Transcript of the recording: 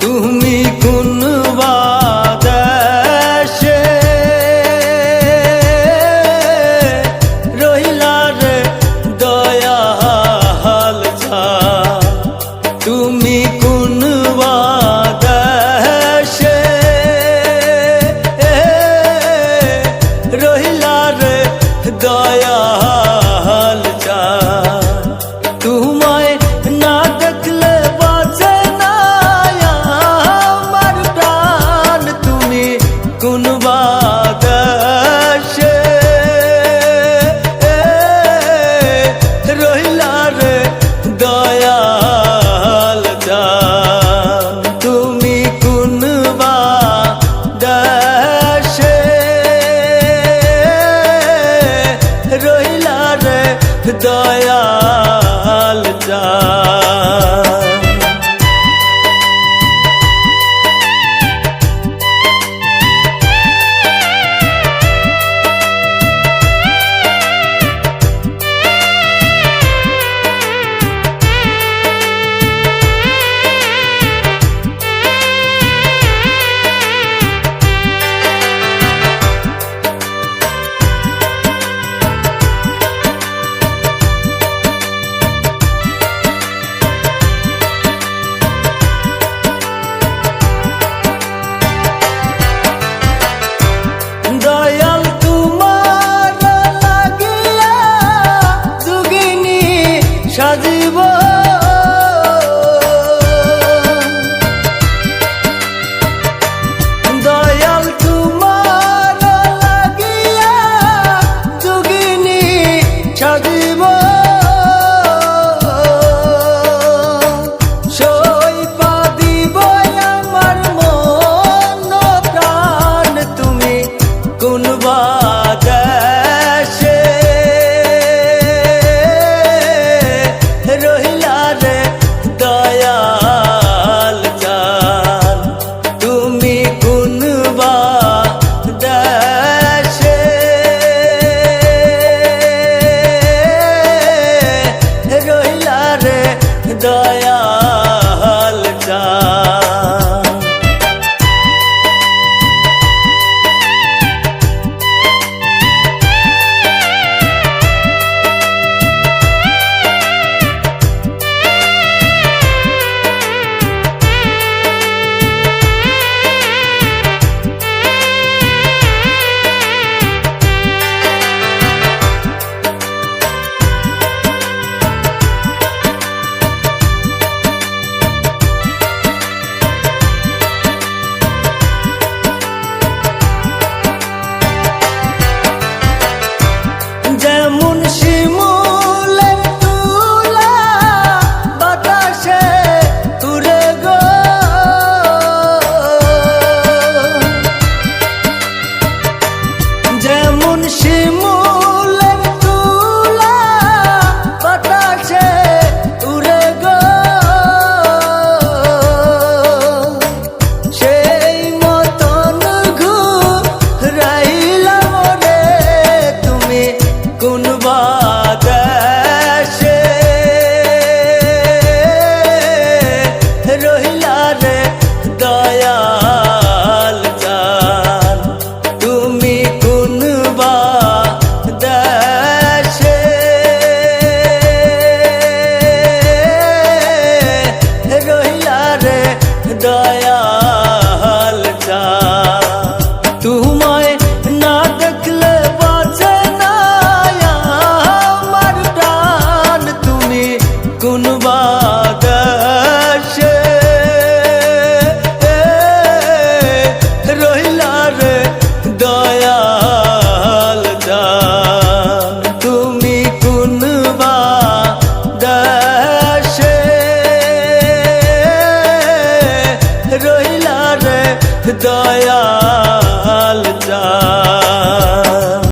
তুমি কোন দেশে রহিলা রে দয়াল যা তুমি কোনবা দেশে। রহিলা রে দয়া đời. রে দয়া